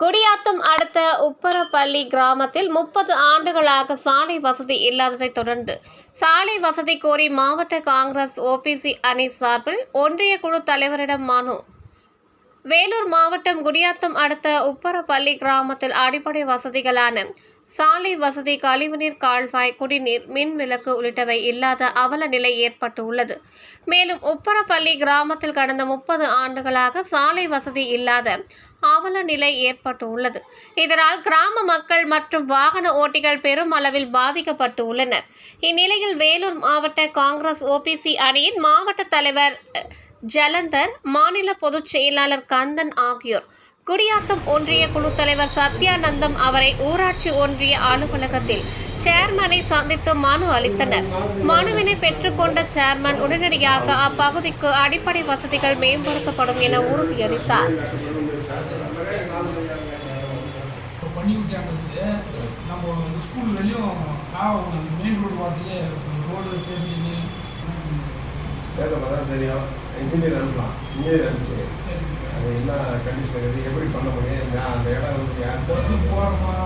குடியாத்தம் அடுத்த உப்பரப்பள்ளி கிராமத்தில் முப்பது ஆண்டுகளாக சாலை வசதி இல்லாததை தொடர்ந்து சாலை வசதி கோரி மாவட்ட காங்கிரஸ் ஓபிசி அணி சார்பில் ஒன்றிய குழு தலைவரிடம் மனு வேலூர் மாவட்டம் குடியாத்தம் அடுத்த உப்பரப்பள்ளி கிராமத்தில் அடிப்படை வசதிகளான சாலை வசதி கழிவுநீர் கால்வாய் குடிநீர் மின் விளக்கு உள்ளிட்டவை இல்லாத அவல நிலை ஏற்பட்டுள்ளது. மேலும் உப்பரப்பள்ளி கிராமத்தில் கடந்த முப்பது ஆண்டுகளாக சாலை வசதி இல்லாத அவல நிலை ஏற்பட்டுள்ளது. இதனால் கிராம மக்கள் மற்றும் வாகன ஓட்டிகள் பெரும் அளவில் பாதிக்கப்பட்டு உள்ளனர் இந்நிலையில் வேலூர் மாவட்ட காங்கிரஸ் ஓபிசி அணியின் மாவட்ட தலைவர் ஜலந்தர் மாநில பொதுச் செயலாளர் கந்தன் ஆகியோர். குடியாத்தம் ஒன்றிய குழு தலைவர் சத்யானந்தம் அவரை ஊராட்சி ஒன்றிய அலுவலகத்தில் சேர்மனை சந்தித்து மனு அளித்தனர். மனுவினை பெற்றுக்கொண்ட சேர்மன் உடனடியாக அப்பகுதிக்கு அடிப்படை வசதிகள் மேம்படுத்தப்படும் என உறுதியளித்தார். நம்ம மெயின் ரோடு பார்த்துட்டு ரோடு இன்ஜினியர் அனுப்பலாம். இன்ஜினியர் அனுப்பிச்சு. அது என்ன கண்டிஷன் இருக்குது? எப்படி பண்ண முடியும்? அந்த இடம் யார் போகிறோமா